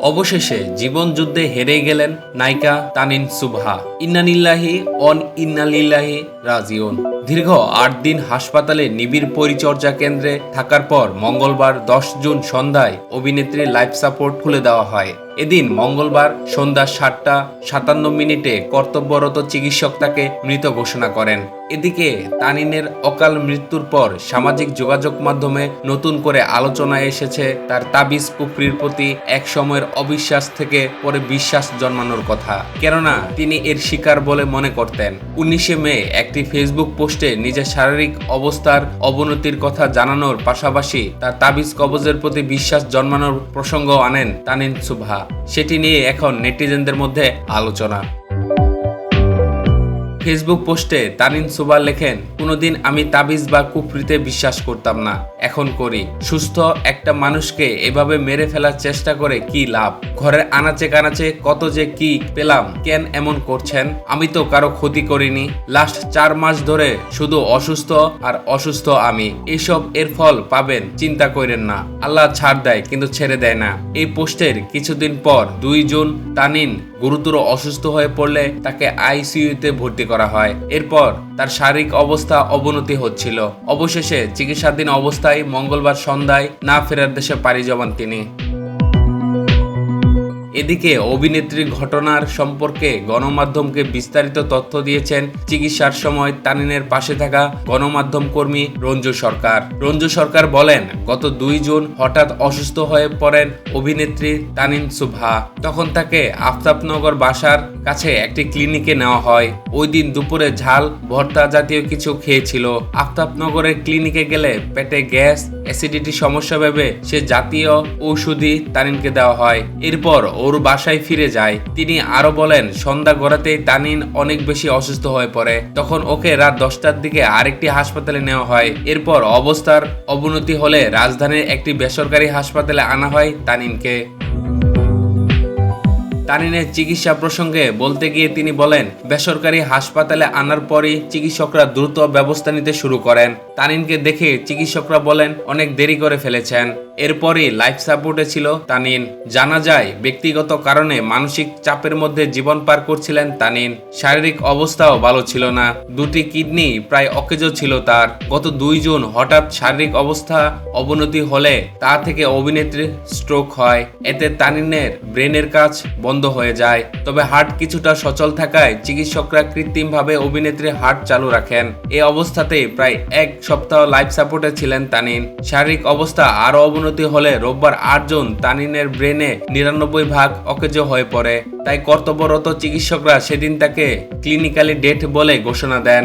অবশেষে জীবনযুদ্ধে হেরে গেলেন নায়িকা তানিন সুবহা। ইন্নানিল্লাহি অন ইন্নালিল্লাহি রাজিউন। দীর্ঘ আট দিন হাসপাতালে নিবিড় পরিচর্যা কেন্দ্রে থাকার পর মঙ্গলবার দশ জুন সন্ধ্যায় অভিনেত্রীর লাইফ সাপোর্ট খুলে দেওয়া হয়। এদিন মঙ্গলবার সন্ধ্যা সাতটা সাতান্ন মিনিটে কর্তব্যরত চিকিৎসক তাকে মৃত ঘোষণা করেন। এদিকে তানিনের অকাল মৃত্যুর পর সামাজিক যোগাযোগ মাধ্যমে নতুন করে আলোচনায় এসেছে তার তাবিজ কুফরির প্রতি এক সময়ের অবিশ্বাস থেকে পরে বিশ্বাস জন্মানোর কথা। কেননা, তিনি এর শিকার বলে মনে করতেন। উনিশে মে একটি ফেসবুক পোস্টে নিজের শারীরিক অবস্থার অবনতির কথা জানানোর পাশাপাশি তার তাবিজ কবজের প্রতি বিশ্বাস জন্মানোর প্রসঙ্গ আনেন তানিন সুভা। সেটি নিয়ে এখন নেটিজেনদের মধ্যে আলোচনা। ফেসবুক পোস্টে তানিন সুবা লেখেন, কোনোদিন আমি তাবিজ বা কুফরিতে বিশ্বাস করতাম না। এখন করি। সুস্থ একটা মানুষকে এভাবে মেরে ফেলার চেষ্টা করে কি লাভ? ঘরের আনাচে কানাচে কত যে কি পেলাম, কেন এমন করছেন? আমি তো কারও ক্ষতি করিনি। লাস্ট চার মাস ধরে শুধু অসুস্থ আর অসুস্থ আমি। এইসব এর ফল পাবেন, চিন্তা করেন না। আল্লাহ ছাড় দেয়, কিন্তু ছেড়ে দেয় না। এই পোস্টের কিছুদিন পর দুই জুন তানিন গুরুতর অসুস্থ হয়ে পড়লে তাকে আইসিইউতে ভর্তি করা হয়। এরপর তার শারীরিক অবস্থা অবনতি হচ্ছিল। অবশেষে চিকিৎসাধীন অবস্থায় মঙ্গলবার সন্ধ্যায় না ফেরার দেশে পাড়ি জমান তিনি। এদিকে অভিনেত্রীর ঘটনার সম্পর্কে গণমাধ্যমকে বিস্তারিত তথ্য দিয়েছেন চিকিৎসার সময় তানিনের পাশে থাকা গণমাধ্যম কর্মী রঞ্জু সরকার। রঞ্জু সরকার বলেন, গত দুই জুন হঠাৎ অসুস্থ হয়ে পড়েন অভিনেত্রী তানিন সুভা। তখন তাকে আফতাবনগর বাসার কাছে একটি ক্লিনিকে নেওয়া হয়। ওই দিন দুপুরে ঝাল, ভর্তা জাতীয় কিছু খেয়েছিল। আফতাবনগরের ক্লিনিকে গেলে পেটে গ্যাস অ্যাসিডিটি সমস্যা ভেবে সে জাতীয় ঔষধি তানিনকে দেওয়া হয়। এরপর ওর বাসায় ফিরে যায়। তিনি আরও বলেন, সন্ধ্যা গড়াতেই তানিন অনেক বেশি অসুস্থ হয়ে পড়ে। তখন ওকে রাত দশটার দিকে আরেকটি হাসপাতালে নেওয়া হয়। এরপর অবস্থার অবনতি হলে রাজধানীর একটি বেসরকারি হাসপাতালে আনা হয় তানিনকে। তানিনের চিকিৎসা প্রসঙ্গে বলতে গিয়ে তিনি বলেন, বেসরকারি হাসপাতালে আনার পরই চিকিৎসকরা দ্রুত ব্যবস্থা নিতে শুরু করেন। তানিনকে দেখে চিকিৎসকরা বলেন, অনেক দেরি করে ফেলেছেন। এরপরই লাইফ সাপোর্টে ছিল তানিন। জানা যায়, ব্যক্তিগত কারণে মানসিক চাপের মধ্যে জীবন পার করছিলেন তানিন। শারীরিক অবস্থাও ভালো ছিল না। দুটি কিডনি প্রায় অকেজো ছিল তার। গত দুই জুন হঠাৎ শারীরিক অবস্থা অবনতি হলে তা থেকে অভিনেত্রীর স্ট্রোক হয়। এতে তানিনের ব্রেনের কাজ বন্ধ হয়ে যায়। তবে হার্ট কিছুটা সচল থাকায় চিকিৎসকরা কৃত্রিমভাবে অভিনেত্রীর হার্ট চালু রাখেন। এই অবস্থাতে প্রায় এক সপ্তাহ লাইফ সাপোর্টে ছিলেন তানিন। শারীরিক অবস্থা আরও অবনতি হলে রোববার আট জুন তানিনের ব্রেনে নিরানব্বই ভাগ অকেজো হয়ে পড়ে। তাই কর্তব্যরত চিকিৎসকরা সেদিন তাকে ক্লিনিক্যালি ডেথ বলে ঘোষণা দেন।